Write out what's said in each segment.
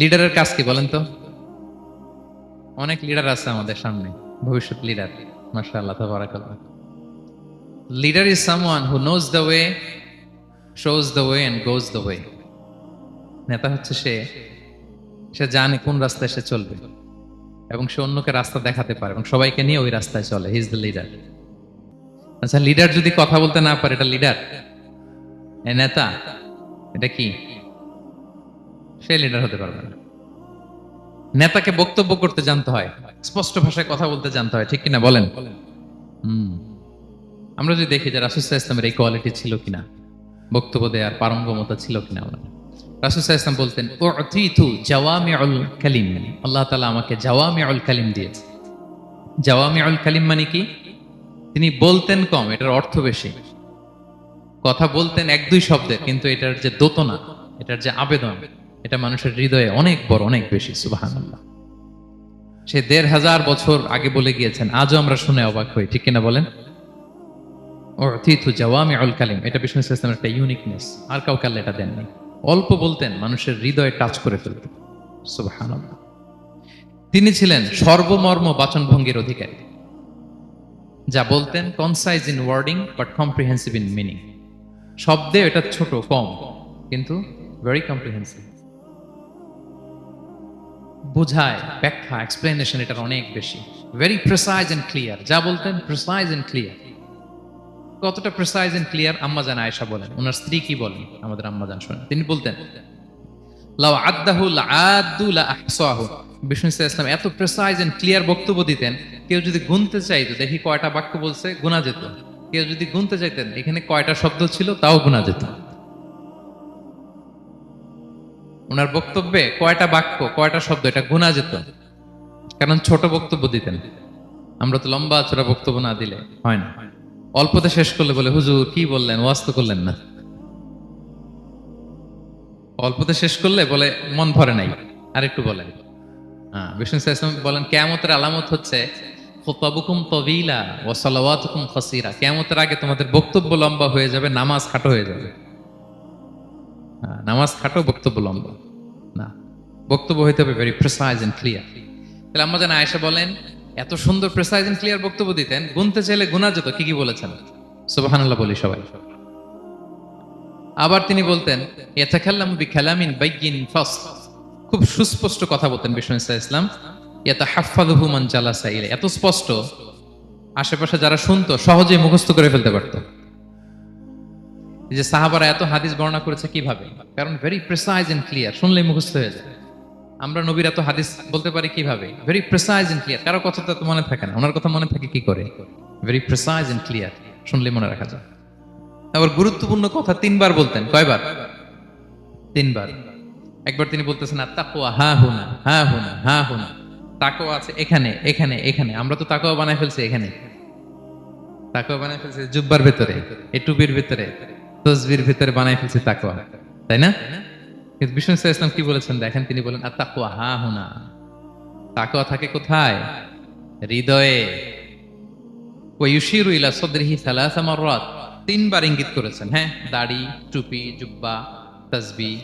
লিডারের কাজ কি বলেন তো? অনেক লিডার আছে আমাদের সামনে, ভবিষ্যৎ লিডার মাসা আল্লাহ leader is someone who knows the way shows the way and goes the way নেতা হচ্ছে সে সে জানে কোন রাস্তায় সে চলবে এবং সে অন্যকে রাস্তা দেখাতে পারে এবং সবাইকে নিয়ে ওই রাস্তায় চলে হি ইজ দ্য লিডার আচ্ছা লিডার যদি কথা বলতে না পারে, এটা লিডার নেতা, এটা কি? সে লিডার হতে পারবে না। নেতাকে বক্তব্য করতে জানতে হয়, স্পষ্ট ভাষায় কথা বলতে জানতে হয়, ঠিক কিনা বলেন? হুম। আমরা যদি দেখি যে রাসুসাহ ইসলামের এই কোয়ালিটি ছিল কিনা, বক্তব্য দেওয়ার পারঙ্গমতা ছিল কিনা আমরা রাসুসাহ ইসলাম বলতেন ও অথিতু জাওয়ামি অল কালিম আল্লাহ তালা আমাকে জাওয়ামি অল কালিম দিয়েছে। জাওয়ামি অল কালিম মানে কি? তিনি বলতেন কম, এটার অর্থ বেশি। কথা বলতেন এক দুই শব্দের, কিন্তু এটার যে দোতনা, এটার যে আবেদন এটা মানুষের হৃদয়ে অনেক বড়, অনেক বেশি সুবাহান সে দেড় হাজার বছর আগে বলে গিয়েছেন, আজও আমরা শুনে অবাক হই, ঠিক কিনা বলেন? ইউনিকনেস আর এটা অল্প বলতেন, মানুষের হৃদয়ে টাচ করে ফেলতেন তিনি ছিলেন সর্বমর্ম বাচনভঙ্গির অধিকারী। যা বলতেন concise in wording but comprehensive in meaning শব্দে এটা ছোট, কম, কিন্তু ভেরি কম্প্রিহেন্সিভ বোঝায়, ব্যাখ্যা এক্সপ্লেনেশন এটার অনেক বেশি। ভেরি প্রেসাইজ এন্ড ক্লিয়ার যা বলতেন প্রেসাইজ এন্ড ক্লিয়ার কতটা প্রেসাইজ এন্ড ক্লিয়ার আম্মা জান আয়েশা বলেন। ওনার স্ত্রী কি বলেন? আমাদের আম্মা জান শোনেন। তিনি বলতেন, লাউ আদাহু আদু আহসাহু বিষ্ণু ইসলাম এত প্রেসাইজ এন্ড ক্লিয়ার বক্তব্য দিতেন, কেউ যদি গুনতে চাইতো, দেখি কয়টা বাক্য বলছে গুনা যেত। কেউ যদি গুনতে চাইতেন, এখানে কয়টা শব্দ ছিল, তাও গুনা যেত। ওনার বক্তব্যে কয়টা বাক্য, কয়টা শব্দ, এটা গুনা যেত কারণ ছোট বক্তব্য দিতেন। আমরা তো লম্বা চোরা বক্তব্য না দিলে হয় না। অল্পতে শেষ করলে বলে, হুজুর, কি বললেন? ওয়াজ তো করলেন না। অল্পতে শেষ করলে বলে, মন ভরে নাই। আর একটু বলেন। হ্যাঁ বিষ্ণু বলেন কেমতের আলামত হচ্ছে, খোতাবুকুম আগে তোমাদের বক্তব্য লম্বা হয়ে যাবে, নামাজ খাটো হয়ে যাবে। নামাজ খাটো বক্তব্য লম্বা, না। বক্তব্য হইতে হবে ভেরি প্রেসাইজ এন্ড ক্লিয়ার তাহলে আম্মা জান আয়েশা বলেন, এত সুন্দর প্রেসাইজ এন্ড ক্লিয়ার বক্তব্য দিতেন, গুনতে চাইলে গুনা যেত কি কি বলেছেন? সুবহানাল্লাহ বলি সবাই। আবার তিনি বলতেন, ইয়াতাকাল্লাম বিকালামিন বাইয়িন ফাসল খুব সুস্পষ্ট কথা বলতেন বিষ্ণু ইসা ইসলাম ইয়াতা হাফাদহু মান জালাসা ইলে এত স্পষ্ট, আশেপাশে যারা শুনতো, সহজেই মুখস্থ করে ফেলতে পারতো। যে সাহাবারা এত হাদিস বর্ণনা করেছে কীভাবে? কারণ ভেরি প্রেসাইজ এন্ড ক্লিয়ার শুনলে মুখস্থ হয়ে যায়। আমরা নবীর এত হাদিস বলতে পারি কীভাবে? ভেরি প্রেসাইজ এন্ড ক্লিয়ার কারও কথা তো মনে থাকে না, ওনার কথা মনে থাকে কি করে? ভেরি প্রেসাইজ এন্ড ক্লিয়ার শুনলে মনে রাখা যায়। আবার গুরুত্বপূর্ণ কথা তিনবার বলতেন, কয়বার? তিনবার। একবার তিনি বলতেছেন আর তাকোয়া হা হুনা হা হুনা হা হুনা। তাকোয়া আছে এখানে এখানে এখানে। আমরা তো তাকোয়া বানাই ফেলছি এখানে। তাকোয়া বানাই ফেলছি জুব্বার ভেতরে এ টুপির ভেতরে। তসবির ভেতরে বানাই ফেলছি তাকোয়া তাই না? কিন্তু বিষ্ণু ইসলাম কি বলেছেন দেখেন, তিনি বলেন আর তাকোয়া হা হুনা তাকোয়া থাকে কোথায়? হৃদয়ে। ইলা সদরিহি সালাসা তিনবার ইঙ্গিত করেছেন হ্যাঁ? দাড়ি, টুপি, জুব্বা তাসবি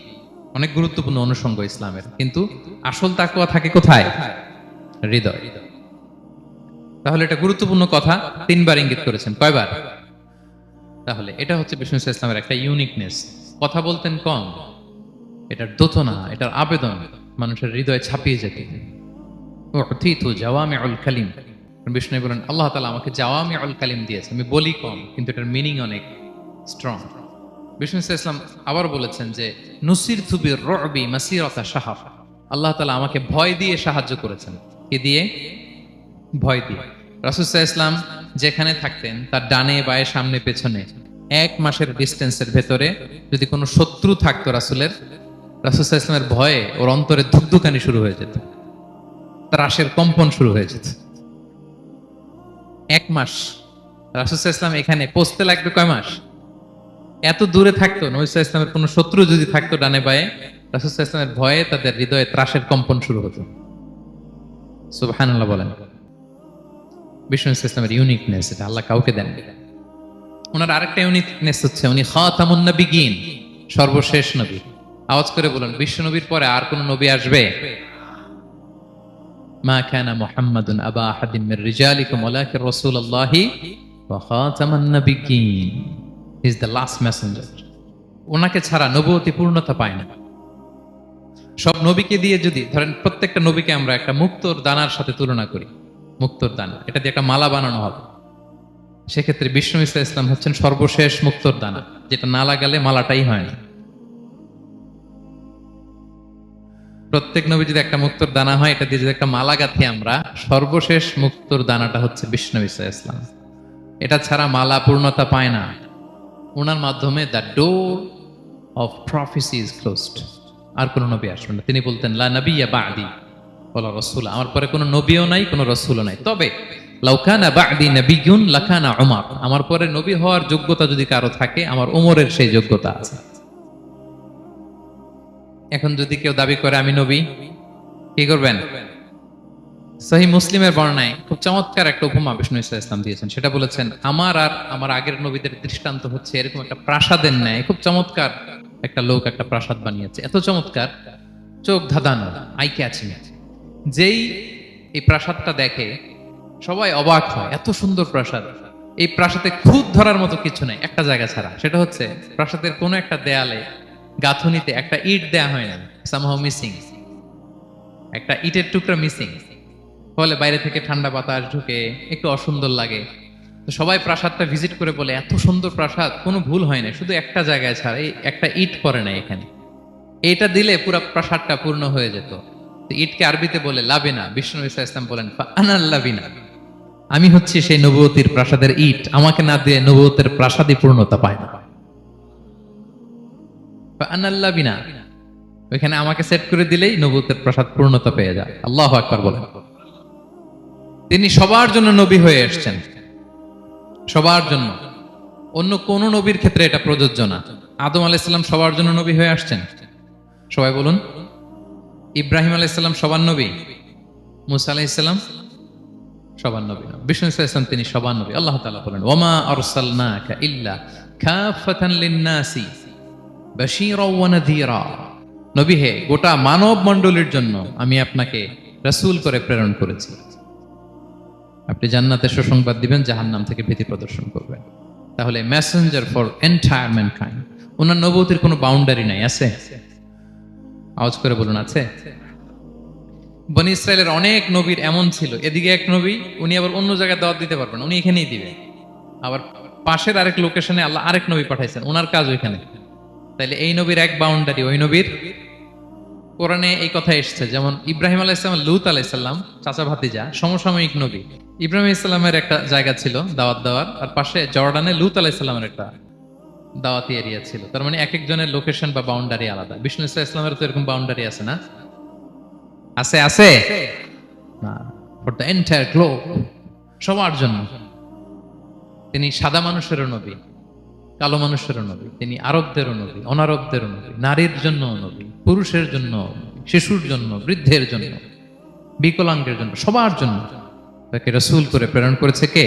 অনেক গুরুত্বপূর্ণ অনুষঙ্গ ইসলামের। কিন্তু আসল তাকওয়া থাকে কোথায়? হৃদয়। তাহলে এটা গুরুত্বপূর্ণ কথা, তিনবার ইঙ্গিত করেছেন। কয়বার? তাহলে এটা হচ্ছে বিষ্ণু ইসলামের একটা ইউনিকনেস কথা বলতেন কম, এটার দোতনা, এটার আবেদন মানুষের হৃদয়ে ছাপিয়ে যেত। কালিম। বিষ্ণু বলেন, আল্লাহ তালা আমাকে কালিম দিয়েছে। আমি বলি কম, কিন্তু এটার মিনিং অনেক স্ট্রং বিষ্ণু ইসলাম আবার বলেছেন যে নুসির থুবির রবি মাসিরতা সাহাফ আল্লাহ তালা আমাকে ভয় দিয়ে সাহায্য করেছেন। কি দিয়ে? ভয় দিয়ে। ইসলাম যেখানে থাকতেন, তার ডানে বায়ে সামনে পেছনে এক মাসের ডিস্টেন্সের ভেতরে যদি কোনো শত্রু থাকতো রাসুলের রাসুসাহ ইসলামের ভয়ে ওর অন্তরে ধুকধুকানি শুরু হয়ে যেত। ত্রাসের কম্পন শুরু হয়ে যেত। এক মাস। রাসুসাহ ইসলাম এখানে পৌঁছতে লাগবে কয় মাস? এত দূরে থাকতো নবিসা ইসলামের কোন শত্রু যদি থাকতো ডানে বায়ে রাসুসাহ ইসলামের ভয়ে তাদের হৃদয়ে ত্রাসের কম্পন শুরু হতো। সুবহানাল্লাহ বলেন। বিষ্ণু ইসলামের ইউনিকনেস এটা আল্লাহ কাউকে দেন ওনার আরেকটা ইউনিকনেস হচ্ছে, উনি খাতামুন নবিগিন, সর্বশেষ নবী। আওয়াজ করে বলুন বিশ্ব নবীর পরে আর কোন নবী আসবে? মা কানা মুহাম্মাদুন আবা আহাদিন মির রিজালিকুম ওয়ালাকিন রাসূলুল্লাহি ওয়া খাতামান নাবিয়্যিন ইজ দ্য লাস্ট মেসেঞ্জার ওনাকে ছাড়া নবুয়তি পূর্ণতা পায় না। সব নবীকে দিয়ে যদি, ধরেন প্রত্যেকটা নবীকে আমরা একটা মুক্তোর দানার সাথে তুলনা করি। মুক্তোর দানা, এটা দিয়ে একটা মালা বানানো হবে। সেক্ষেত্রে বিষ্ণু ইসা ইসলাম হচ্ছেন সর্বশেষ মুক্তোর দানা যেটা না লাগালে মালাটাই হয় না। প্রত্যেক নবী যদি একটা মুক্তোর দানা হয়, এটা দিয়ে যদি একটা মালা গাঁথি আমরা, সর্বশেষ মুক্তোর দানাটা হচ্ছে বিষ্ণু ইসা ইসলাম। এটা ছাড়া মালা পূর্ণতা পায় না। ওনার মাধ্যমে the door of prophecy is closed আর কোনো নবী আসবেন না। তিনি বলতেন, লা নবিয়া বাদি বলা রসুল। আমার পরে কোনো নবীও নাই, কোনো রসুলও নাই। তবে লাউকানা বাদি নবিগুন লাখানা উমার। আমার পরে নবী হওয়ার যোগ্যতা যদি কারও থাকে, আমার উমরের সেই যোগ্যতা আছে। এখন যদি কেউ দাবি করে, আমি নবী কি করবেন? সহি মুসলিমের বর্ণায় খুব চমৎকার একটা উপমা বিষ্ণু ইসা ইসলাম দিয়েছেন। সেটা বলেছেন, আমার আর আমার আগের নবীদের দৃষ্টান্ত হচ্ছে এরকম একটা প্রাসাদের ন্যায়। খুব চমৎকার একটা লোক একটা প্রাসাদ বানিয়েছে। এত চমৎকার, চোখ ধাঁধানো আই ক্যাচিং যেই এই প্রাসাদটা দেখে সবাই অবাক হয়, এত সুন্দর প্রাসাদ। এই প্রাসাদে খুদ ধরার মতো কিছু নাই, একটা জায়গা ছাড়া। সেটা হচ্ছে, প্রাসাদের কোনো একটা দেয়ালে গাঁথুনিতে একটা ইট দেয়া হয় না সামহাও মিসিং একটা ইটের টুকরা মিসিং ফলে বাইরে থেকে ঠান্ডা বাতাস ঢুকে একটু অসুন্দর লাগে। তো সবাই প্রাসাদটা ভিজিট করে বলে, এত সুন্দর প্রাসাদ, কোনো ভুল হয় না, শুধু একটা জায়গায় ছাড়া, এই একটা ইট পড়ে না এখানে। এটা দিলে পুরো প্রাসাদটা পূর্ণ হয়ে যেত। ইটকে আরবিতে বলে, লাবিনা, বিষ্ণু ইসা ইসলাম বলেন আনাল লাবিনা। আমি হচ্ছি সেই নবুয়তির প্রাসাদের ইট। আমাকে না দিয়ে নবুয়তের প্রাসাদই পূর্ণতা পায় না। লাবিনা ওইখানে আমাকে সেট করে দিলেই নবুয়তের প্রাসাদ পূর্ণতা পেয়ে যায়। আল্লাহ আকবার বলেন। তিনি সবার জন্য নবী হয়ে এসছেন। সবার জন্য। অন্য কোন নবীর ক্ষেত্রে এটা প্রযোজ্য না। আদম আলাইসাল্লাম সবার জন্য নবী হয়ে আসছেন। সবাই বলুন। ইব্রাহিম আলাইসাল্লাম সবার নবী। মুসা আলাইসাল্লাম তিনি বলেন ওমা ইল্লা নবী হে, গোটা মানব মণ্ডলীর জন্য আমি আপনাকে রাসূল করে প্রেরণ করেছি। আপনি জান্নাতের সুসংবাদ দিবেন, জাহান্নাম থেকে ভীতি প্রদর্শন করবেন। তাহলে মেসেঞ্জার ফর এন্টায়ার ম্যানকাইন্ড ওনার নবতির কোনো বাউন্ডারি নাই, আছে? আওয়াজ করে বলুন, আছে? বনি ইসরায়েলের অনেক নবীর এমন ছিল। এদিকে এক নবী, উনি আবার অন্য জায়গায় দাওয়াত দিতে পারবেন উনি এখানেই দিবেন আবার পাশের আরেক লোকেশনে আল্লাহ আরেক নবী পাঠাইছেন, ওনার কাজ ওইখানে। তাইলে এই নবীর এক বাউন্ডারি ওই নবীর কোরআনে এই কথা এসছে, যেমন ইব্রাহিম আলাইসালাম লুত আলাইসাল্লাম চাচা ভাতিজা, সমসাময়িক নবী। ইব্রাহিম ইসলামের একটা জায়গা ছিল দাওয়াত দেওয়ার, আর পাশে জর্ডানে লুত আলাইসাল্লামের একটা দাওয়াতি এরিয়া ছিল। তার মানে এক একজনের লোকেশন বা বাউন্ডারি আলাদা। বিষ্ণু ইসলাম ইসলামের তো এরকম বাউন্ডারি আছে না? আছে আছে? না ফর দ্য এন্টায়ার গ্লোব সবার জন্য। তিনি সাদা মানুষেরও নবী কালো মানুষেরও নবী তিনি আরবদেরও নবী অনারবদেরও নবী নারীর জন্য নবী পুরুষের জন্য শিশুর জন্য বৃদ্ধের জন্য বিকলাঙ্গের জন্য সবার জন্য। তাকে রসুল করে প্রেরণ করেছে কে?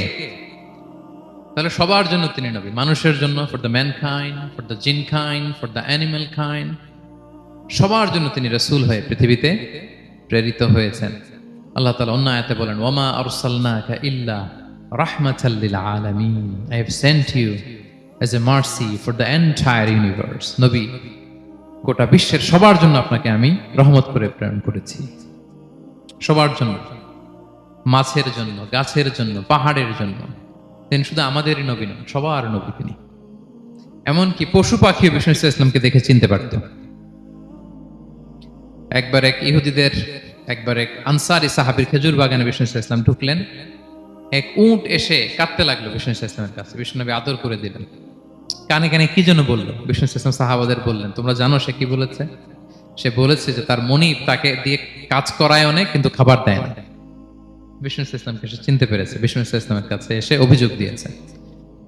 তাহলে সবার জন্য তিনি নবী। মানুষের জন্য for the man kind for the jinn kind for the animal kind সবার জন্য তিনি রসুল হয়ে পৃথিবীতে প্রেরিত হয়েছেন। আল্লাহ তালা অন্য আয়াতে বলেন, ওমা আরসালনাকা ইল্লা রাহমাতাল্লিল আলামিন। I have sent you as a mercy for the entire universe নবী, গোটা বিশ্বের সবার জন্য আপনাকে আমি রহমত করে প্রেরণ করেছি। সবার জন্য, মাছের জন্য, গাছের জন্য, পাহাড়ের জন্য। তিনি শুধু আমাদেরই নবী নন, সবার নবী তিনি। এমনকি পশু পাখি বিষ্ণু ইসলামকে দেখে চিনতে পারত একবার এক ইহুদিদের, একবার এক আনসারি সাহাবির খেজুর বাগানে বিষ্ণু ইসলাম ঢুকলেন। এক উট এসে কাঁদতে লাগল বিষ্ণু ইসলামের কাছে। বিষ্ণুনবী আদর করে দিলেন। কানে কানে কি জন্য বলল? বিষ্ণু ইসলাম সাহাবাদের বললেন, তোমরা জানো সে কি বলেছে? সে বলেছে যে, তার মনিব তাকে দিয়ে কাজ করায় অনেক কিন্তু খাবার দেয় না বিষ্ণু ইসলামকে সে চিনতে পেরেছে। বিষ্ণু ইসলামের কাছে এসে অভিযোগ দিয়েছে।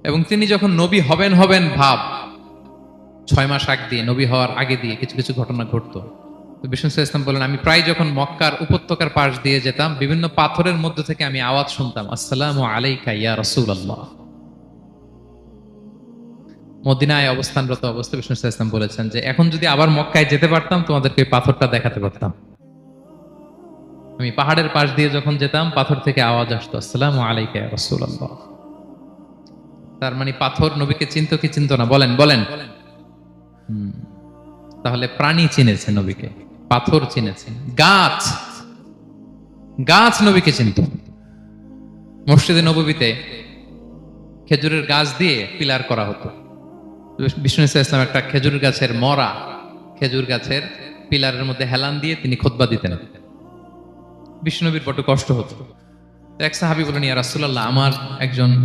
এবং তিনি যখন নবী হবেন হবেন ভাব, ছয় মাস আগ দিয়ে, নবী হওয়ার আগে দিয়ে কিছু কিছু ঘটনা ঘটতো। বিষ্ণু ইসলাম বলেন, আমি প্রায় যখন মক্কার উপত্যকার পাশ দিয়ে যেতাম, বিভিন্ন পাথরের মধ্যে থেকে আমি আওয়াজ শুনতাম, আসসালাম আলাইকা ইয়া রাসূলুল্লাহ মদিনায় অবস্থানরত অবস্থা বিষ্ণু ইসলাম বলেছেন যে, এখন যদি আবার মক্কায় যেতে পারতাম, তোমাদেরকে পাথরটা দেখাতে পারতাম। আমি পাহাড়ের পাশ দিয়ে যখন যেতাম, পাথর থেকে আওয়াজ আসতো, আসসালামু আলাইকা রসুল্লাহ তার মানে পাথর নবীকে চিনত কি চিনত না? বলেন বলেন। তাহলে প্রাণী চিনেছে নবীকে। পাথর চিনেছেন গাছ। গাছ নবীকে চিনত। মসজিদে নবীতে খেজুরের গাছ দিয়ে পিলার করা হতো। বিষ্ণু ইসলাম একটা খেজুর গাছের মরা, খেজুর গাছের পিলারের মধ্যে হেলান দিয়ে তিনি খোদবা দিতেন। বিষ্ণুনবীর বড্ড কষ্ট হতো। এক সাহাবি বলেন ইয়া রাসূলুল্লাহ, আমার একজন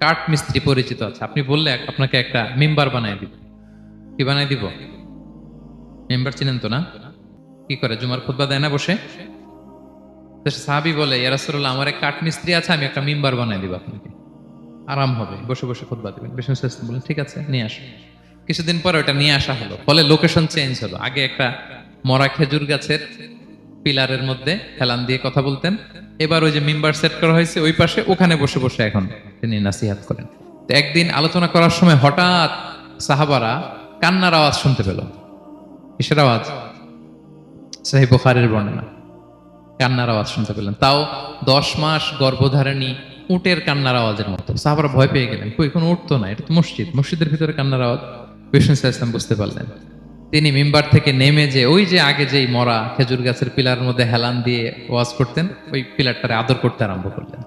কাঠ মিস্ত্রি পরিচিত আছে। আপনি বললে আপনাকে একটা মেম্বার বানাই দিব। কি বানাই দিব? মেম্বার চিনেন তো না? কি করে, জুমার খুতবা দেয় না বসে? সাহাবি বলে, ইয়া আমার এক কাঠ মিস্ত্রি আছে, আমি একটা মেম্বার বানাই দিব আপনাকে। আরাম হবে, বসে বসে খুতবা দিবেন। ইসলাম বলেন, ঠিক আছে, নিয়ে আসো। কিছুদিন পরে ওটা নিয়ে আসা হলো। ফলে লোকেশন চেঞ্জ হলো। আগে একটা মরা খেজুর গাছের পিলারের মধ্যে হেলান দিয়ে কথা বলতেন। এবার ওই যে মেম্বার সেট করা হয়েছে, ওই পাশে ওখানে বসে বসে এখন তিনি নাসিহাত করেন। তো একদিন আলোচনা করার সময় হঠাৎ সাহাবারা কান্নার আওয়াজ শুনতে পেল। কিসের আওয়াজ? সাহি বুখারের বর্ণনা। কান্নার আওয়াজ শুনতে পেলেন। তাও দশ মাস গর্ভধারিণী উটের কান্নার আওয়াজের মতো। সাহাবারা ভয় পেয়ে গেলেন। কই কোনো উঠতো না? এটা তো মসজিদ। মসজিদের ভিতরে কান্নার আওয়াজ? বিষ্ণু ইসলাম বুঝতে পারলেন। তিনি মিম্বার থেকে নেমে যে ওই যে আগে যেই মরা খেজুর গাছের পিলার মধ্যে হেলান দিয়ে ওয়াজ করতেন, ওই পিলারটারে আদর করতে আরম্ভ করলেন।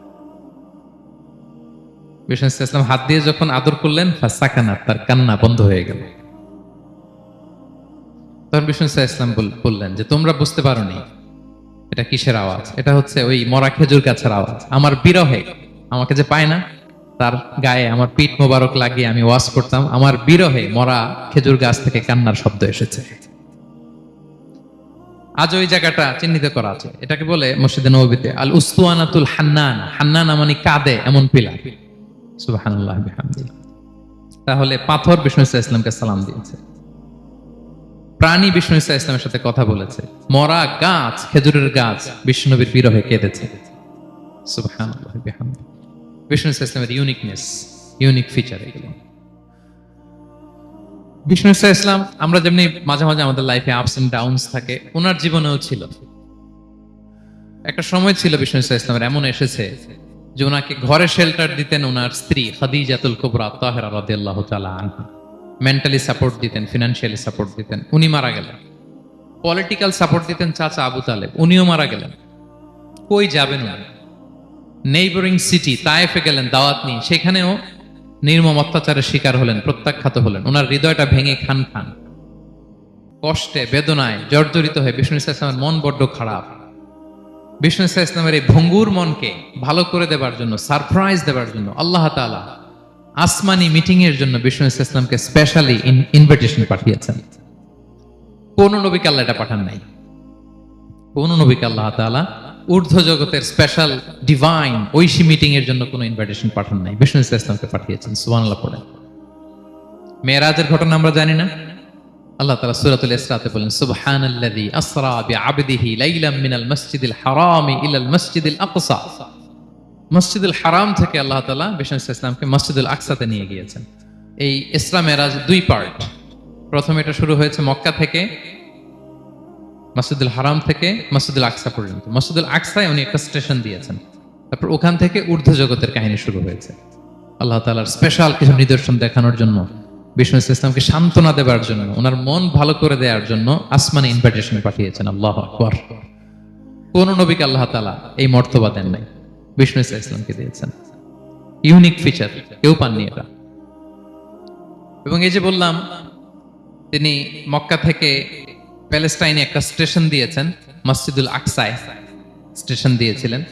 বিষ্ণু ইসলাম হাত দিয়ে যখন আদর করলেন সাকানা তার কান্না বন্ধ হয়ে গেল। তখন বিষ্ণু ইসলাম বললেন যে, তোমরা বুঝতে পারোনি। এটা কিসের আওয়াজ? এটা হচ্ছে ওই মরা খেজুর গাছের আওয়াজ। আমার বিরহে, আমাকে যে পায় না, তার গায়ে আমার পিঠ মোবারক লাগিয়ে আমি ওয়াজ করতাম। আমার বিরহে মরা খেজুর গাছ থেকে কান্নার শব্দ এসেছে। আজ ওই জায়গাটা চিহ্নিত করা আছে। এটাকে বলে মসজিদে নবীতে আল উস্তুয়ানাতুল হান্নান। হান্নান মানে কাঁদে, এমন পিলা বিহামদিহি। তাহলে পাথর বিষ্ণু ইসলামকে সালাম দিয়েছে। প্রাণী বিষ্ণু ইসা ইসলামের সাথে কথা বলেছে। মরা গাছ, খেজুরের গাছ বিষ্ণুনবীর বিরহে কেঁদেছে। বিষ্ণু ইসা ইসলামের ইউনিকনেস ইউনিক ফিচার এগুলো। বিষ্ণু ইসা ইসলাম, আমরা যেমনি মাঝে মাঝে আমাদের লাইফে আপস এন্ড ডাউনস থাকে ওনার জীবনেও ছিল। একটা সময় ছিল বিষ্ণু ইসা ইসলামের এমন এসেছে যে ওনাকে ঘরে শেল্টার দিতেন ওনার স্ত্রী খাদিজাতুল কুবরা, তাহেরা রাদিয়াল্লাহু আনহা। মেন্টালি সাপোর্ট দিতেন ফিনান্সিয়ালি সাপোর্ট দিতেন। উনি মারা গেলেন। পলিটিক্যাল সাপোর্ট দিতেন চাচা আবু তালেব। উনিও মারা গেলেন। কই যাবেন উনি? নেইবরিং সিটি তায়েফে গেলেন, দাওয়াত নিয়ে। সেখানেও নির্মম অত্যাচারের শিকার হলেন, প্রত্যাখ্যাত হলেন। ওনার হৃদয়টা ভেঙে খান খান। কষ্টে, বেদনায় জর্জরিত হয়ে বিষ্ণু ইসা ইসলামের মন বড্ড খারাপ। বিষ্ণু ইসা ইসলামের এই ভঙ্গুর মনকে ভালো করে দেবার জন্য সারপ্রাইজ দেবার জন্য আল্লাহ তাআলা আসমানি মিটিং এর জন্য বিষ্ণু ইসা ইসলামকে স্পেশালি ইনভিটেশন পাঠিয়েছেন। কোন নবীকে আল্লাহ এটা পাঠান নাই। কোন নবীকে আল্লাহ তাআলা ঊর্ধ্ব জগতের স্পেশাল ডিভাইন ঐশী মিটিং এর জন্য কোনো ইনভিটেশন পাঠান নাই। বিষ্ণু ইসা ইসলামকে পাঠিয়েছেন, সুবহানাল্লাহ পড়ে। মেয়েরাজের ঘটনা আমরা জানি না। আল্লাহ তাআলা সূরাতুল ইসরাতে বলেন, সুবহানাল্লাযী আসরা বিআবদিহি লাইলাম মিনাল মসজিদিল হারামি ইলাল মসজিদিল আকসা। মসজিদুল হারাম থেকে আল্লাহ তাআলা বিষ্ণু ইসলামকে মসজিদুল আকসাতে নিয়ে গিয়েছেন। এই ইসরা মেরাজ দুই পার্ট প্রথমে এটা শুরু হয়েছে মক্কা থেকে, মসজিদুল হারাম থেকে মসজিদুল আকসা পর্যন্ত। মসজিদুল আকসায় উনি একটা স্টেশন দিয়েছেন। তারপর ওখান থেকে ঊর্ধ্ব জগতের কাহিনী শুরু হয়েছে। আল্লাহ তাআলার স্পেশাল কিছু নিদর্শন দেখানোর জন্য, বিষ্ণু ইসলামকে সান্ত্বনা দেওয়ার জন্য, ওনার মন ভালো করে দেওয়ার জন্য আসমানে ইনভাইটেশন পাঠিয়েছেন। আল্লাহ কোন নবীকে আল্লাহ তাআলা এই মর্তবা দেন নাই। বিষ্ণু ইসলামকে দিয়েছেন। ইউনিক ফিচার, কেউ পাননি এটা। এবং এই যে বললাম, তিনি মক্কা থেকে প্যালেস্টাইনে একটা স্টেশন দিয়েছেন, মসজিদুল আকসায় স্টেশন দিয়েছিলেন।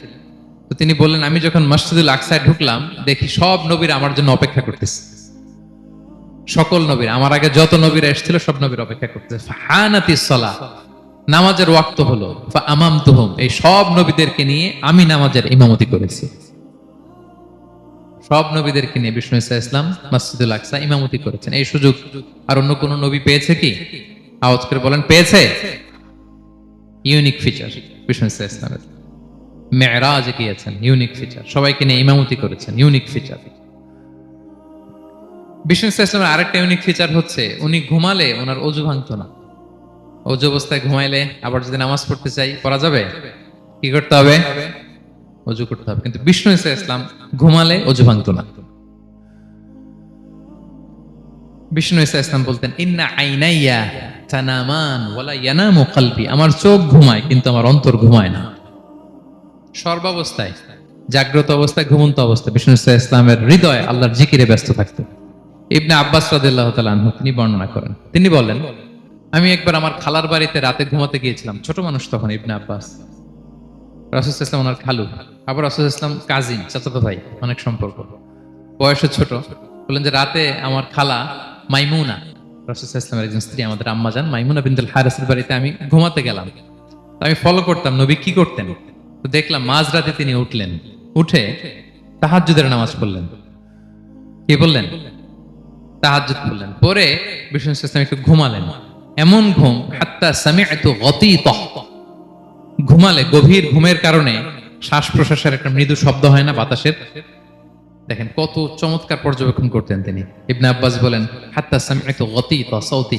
তো তিনি বললেন, আমি যখন মসজিদুল আকসায় ঢুকলাম, দেখি সব নবীরা আমার জন্য অপেক্ষা করতেছে। সকল নবীর, আমার আগে যত নবীরা এসেছিল, সব নবীর অপেক্ষা করতেছে। ফাহানাতি সলা নামাজের ওয়াক্ত হলো বা আমাম তুহম এই সব নবীদেরকে নিয়ে আমি নামাজের ইমামতি করেছি। সব নবীদেরকে নিয়ে বিষ্ণু ইসা ইসলাম মসজিদুল আকসা ইমামতি করেছেন। এই সুযোগ আর অন্য কোন নবী পেয়েছে কি? আওয়াজ করে বলেন, পেয়েছে। ইউনিক ফিচার বিষ্ণু ইসা ইসলামের। মেয়েরাজ গিয়েছেন, ইউনিক ফিচার। সবাইকে নিয়ে ইমামতি করেছেন, ইউনিক ফিচার। বিষ্ণু ইসলামের আরেকটা ইউনিক ফিচার হচ্ছে, উনি ঘুমালে ওনার অজু ভাঙতো না। অজু অবস্থায় ঘুমাইলে আবার যদি নামাজ পড়তে চাই, পড়া যাবে? কি করতে হবে? অজু করতে হবে। কিন্তু বিষ্ণু ইসা ইসলাম ঘুমালে অজু ভাঙতো না। বিষ্ণু ইসা ইসলাম বলতেন, ইন্না আইনাইয়া তানামান ওয়ালা ইয়ানামু কলবি। আমার চোখ ঘুমায়, কিন্তু আমার অন্তর ঘুমায় না। সর্বাবস্থায়, জাগ্রত অবস্থায়, ঘুমন্ত অবস্থায় বিষ্ণু ইসা ইসলামের হৃদয় আল্লাহর জিকিরে ব্যস্ত থাকতেন। ইবনে আব্বাস রাদিল্লাহ তাআলা আনহু তিনি বর্ণনা করেন। তিনি বলেন আমি একবার আমার খালার বাড়িতে রাতে ঘুমাতে গিয়েছিলাম, ছোট মানুষ তখন, ইবনে আব্বাস। রাসুল ইসলাম ওনার খালু, আবার রাসুল ইসলাম কাজিন, চাচাতো ভাই, অনেক সম্পর্ক। বয়সে ছোট, বললেন যে রাতে আমার খালা মাইমুনা, রাসুল ইসলামের একজন স্ত্রী, আমাদের আম্মা যান, মাইমুনা বিন্দুল হারেসের বাড়িতে আমি ঘুমাতে গেলাম। আমি ফলো করতাম, নবী কি করতেন? তো দেখলাম মাঝরাতে তিনি উঠলেন, উঠে তাহাজ্জুদের নামাজ পড়লেন। কি বললেন? তাহাজ্জুদ পড়লেন, পরে বিষ্ণু ইসলাম একটু ঘুমালেন। এমন ঘুম, হাত্তা সামিআতু গতীতা। ঘুমালে গভীর ঘুমের কারণে শ্বাস প্রশ্বাসের একটা মৃদু শব্দ হয় না বাতাসের? দেখেন, কত চমৎকার পর্যবেক্ষণ করতেন তিনি। ইবনে আব্বাস বলেন, হাত্তা সামিআতু গতীতা সাউতি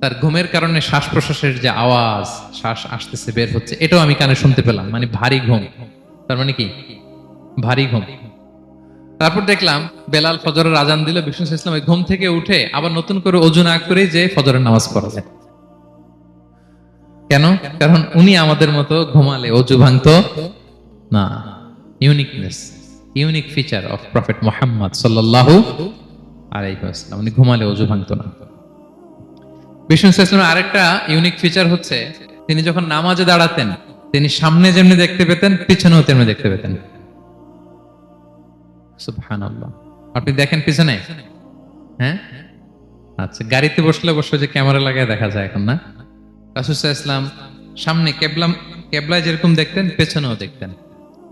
তার ঘুমের কারণে শ্বাস প্রশ্বাসের যে আওয়াজ, শ্বাস আসতেছে, বের হচ্ছে, এটাও আমি কানে শুনতে পেলাম মানে ভারী ঘুম। তার মানে কি? ভারী ঘুম। তারপর দেখলাম বেলাল ফজরের আজান দিল, বিষ্ণু ইসলাম ঘুম থেকে উঠে আবার নতুন করে অজু না করে যে ফজরের নামাজ পড়া যায়। কেন? কারণ উনি আমাদের মতো ঘুমালে অজু ভাঙতো না। Uniqueness, unique feature of prophet Muhammad সাল্লাল্লাহু আলাইহি ওয়াসাল্লাম। উনি ঘুমালে অজু ভাঙতো না। বিষ্ণু ইসলামের আরেকটা ইউনিক ফিচার হচ্ছে, তিনি যখন নামাজে দাঁড়াতেন, তিনি সামনে যেমনি দেখতে পেতেন, পিছনেও তেমনি দেখতে পেতেন। আপনি দেখেন পিছনে? হ্যাঁ? আচ্ছা গাড়িতে বসলে অবশ্য যে ক্যামেরা লাগায় দেখা যায় এখন, না? রাসুসাহ ইসলাম সামনে কেবলাম, কেবলায় যেরকম দেখতেন, পেছনেও দেখতেন।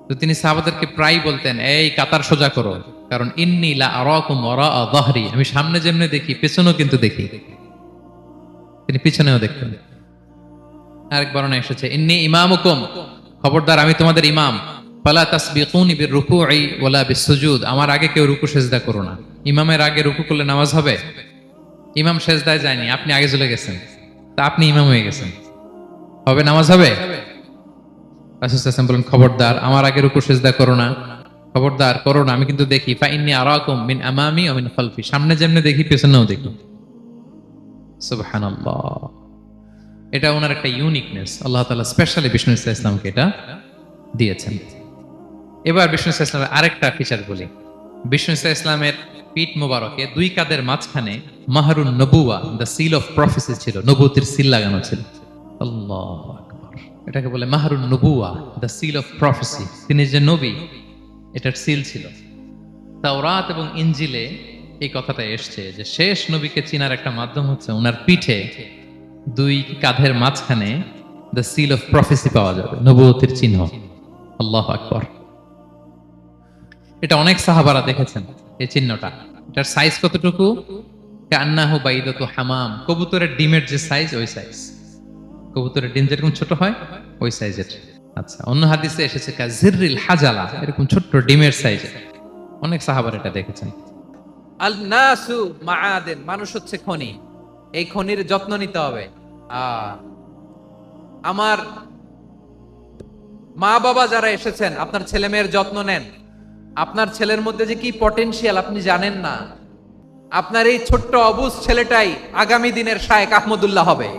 তো তিনি সাহাবাদেরকে প্রায় বলতেন, এই কাতার সোজা করো। কারণ ইন্নি লা আমি সামনে যেমনি দেখি, পেছনেও কিন্তু দেখি। তিনি পিছনেও দেখতেন। আরেক বর্ণনা এসেছে, ইন্নি ইমামুকুম। খবরদার, আমি তোমাদের ইমাম। ফালা তাসবিকুনি বির রুকুই ওয়ালা বিসুজুদ আমার আগে কেউ রুকু সেজদা করো না। ইমামের আগে রুকু করলে নামাজ হবে? ইমাম সেজদায় যায়নি, আপনি আগে চলে গেছেন। তা আপনি ইমাম হয়ে গেছেন। হবে নামাজ হবে? বলেন, খবরদার, আমার আগে রুকু সেজদা করো না। খবরদার, করো না। আমি কিন্তু দেখি ফা ইন্নি আরাকুম মিন আমামি ওয়া মিন খালফি। সামনে যেমনে দেখি, পেছনেও দেখি। সুবহানাল্লাহ। এটা ওনার একটা ইউনিকনেস আল্লাহ তাআলা স্পেশালি বিষ্ণু ইসা ইসলামকে এটা দিয়েছেন। এবার বিষ্ণু ইসা ইসলামের আরেকটা ফিচার বলি। বিষ্ণু ইসা ইসলামের পিঠ মোবারকে দুই কাদের মাঝখানে মাহরুন নবুয়া দ্য সিল অফ প্রফেসি ছিল নবুতির সিল লাগানো ছিল। আল্লাহ এটাকে বলে মাহরুন নবুয়া দ্য সিল অফ প্রফেসি তিনি যে নবী, এটার সিল ছিল। তাওরাত এবং ইঞ্জিলে এই কথাটা এসছে যে, শেষ নবীকে চিনার একটা মাধ্যম হচ্ছে ওনার পিঠে দুই কাঁধের মাঝখানে দ্য সিল অফ প্রফেসি পাওয়া যাবে, নবুয়তির চিহ্ন। আল্লাহ আকবর। এটা অনেক সাহাবারা দেখেছেন, এই চিহ্নটা। এটার সাইজ কতটুকু? বাইদাতু হামাম। কবুতরের ডিমের যে সাইজ ওই সাইজ কবুতরের ডিম যেরকম ছোট হয়, ওই সাইজের আচ্ছা অন্য হাদিসে এসেছে হাজালা, এরকম ছোট্ট ডিমের অনেক সাহাবার এটা দেখেছেন। আল নাসু মাআদেন, মানুষ হচ্ছে খনি। এই খনির যত্ন নিতে হবে। আমার মা বাবা যারা এসেছেন, আপনার ছেলে মেয়ের যত্ন নেন। আপনার ছেলের মধ্যে যে কি পটেনশিয়াল আপনি জানেন না। আপনার এই ছোট্ট অবুজ ছেলেটাই আগামী দিনের শায়েক আহমদুল্লাহ হবে।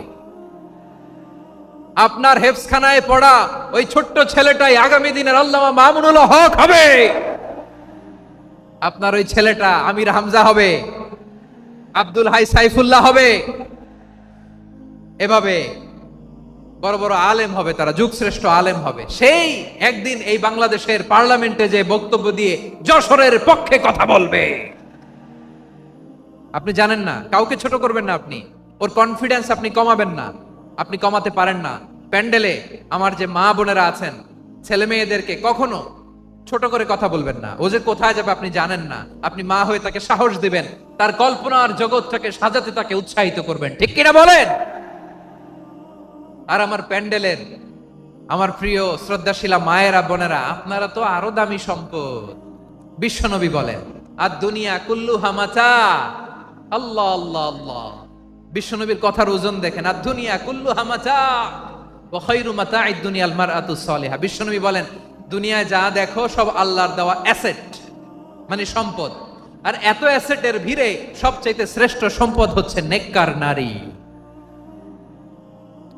আপনার হেফসখানায় পড়া ওই ছোট্ট ছেলেটাই আগামী দিনের আল্লামা মামুনুল হক হবে। আপনার ওই ছেলেটা আমির হামজা হবে, আব্দুল হাই সাইফুল্লাহ হবে। এভাবে বড় বড় আলেম হবে, তারা যুগশ্রেষ্ঠ আলেম হবে। সেই একদিন এই বাংলাদেশের পার্লামেন্টে যে বক্তব্য দিয়ে যশোরের পক্ষে কথা বলবে। আপনি জানেন না, কাউকে ছোট করবেন না আপনি। ওর কনফিডেন্স আপনি কমাবেন না, আপনি কমাতে পারেন না। প্যান্ডেলে আমার যে মা বোনেরা আছেন, ছেলে মেয়েদেরকে কখনো ছোট করে কথা বলবেন না। ও যে কোথায় যাবে আপনি জানেন না। আপনি মা হয়ে তাকে সাহস দিবেন, তার কল্পনার জগৎটাকে সাজাতে তাকে উৎসাহিত করবেন। ঠিক কিনা বলেন? আর আমার প্যান্ডেলের আমার প্রিয় শ্রদ্ধাশীলা মায়েরা, বোনেরা, আপনারা তো আরও দামি সম্পদ। বিশ্বনবী বলেন আর দুনিয়া কুল্লু হামাচা আল্লাহ আল্লাহ আল্লাহ। বিশ্বনবীর কথার ওজন দেখেন আর দুনিয়া কুল্লু হামাচা ও খৈরু মাতা দুনিয়াল মার আতু সলেহা। বিশ্বনবী বলেন, দুনিয়ায় যা দেখো সব আল্লাহর দেওয়া অ্যাসেট মানে সম্পদ। আর এত অ্যাসেটের ভিড়ে সবচাইতে শ্রেষ্ঠ সম্পদ হচ্ছে নেককার নারী।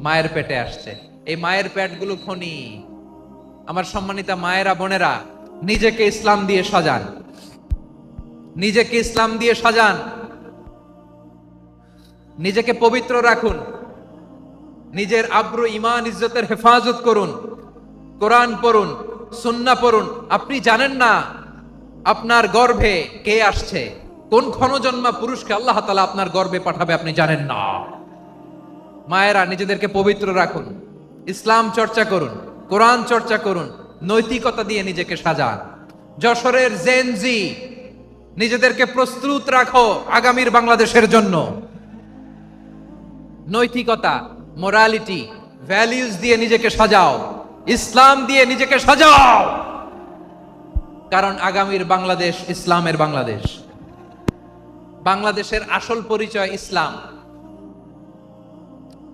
মায়ের পেটে আসছে। এই মায়ের পেটগুলো খনি। আমার সম্মানিতা মায়েরা, বোনেরা, নিজেকে ইসলাম দিয়ে সাজান। নিজেকে ইসলাম দিয়ে সাজান। নিজেকে পবিত্র রাখুন। নিজের আব্রু ইমান ইজ্জতের হেফাজত করুন। কোরআন পড়ুন সুন্না পড়ুন। আপনি জানেন না আপনার গর্ভে কে আসছে? কোন ক্ষণজন্মা পুরুষকে আল্লাহ তালা আপনার গর্বে পাঠাবে আপনি জানেন না। মায়েরা নিজেদেরকে পবিত্র রাখুন। ইসলাম চর্চা করুন, কোরআন চর্চা করুন, নৈতিকতা দিয়ে নিজেকে সাজান। যশোরের জেনজি নিজেদেরকে প্রস্তুত রাখো আগামীর বাংলাদেশের জন্য। নৈতিকতা মোরালিটি ভ্যালিউজ দিয়ে নিজেকে সাজাও, ইসলাম দিয়ে নিজেকে সাজাও। কারণ আগামীর বাংলাদেশ ইসলামের বাংলাদেশ। বাংলাদেশের আসল পরিচয় ইসলাম।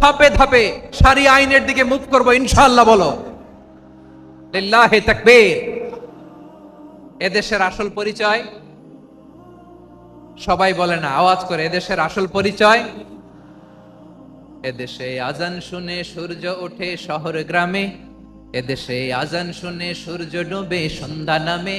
ধাপে ধাপে সারি আইনের দিকে মুখ করব ইনশাল্লাহ বলো। এদেশের আসল পরিচয়? সবাই বলে না, আওয়াজ করে, এদেশের আসল পরিচয়? এদেশে আজান শুনে সূর্য ওঠে শহর গ্রামে, এদেশে আজান শুনে সূর্য ডুবে সন্ধ্যা নামে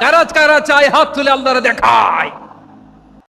কারা কারা চায় হাত তুলে আল্লাহরে দেখায়।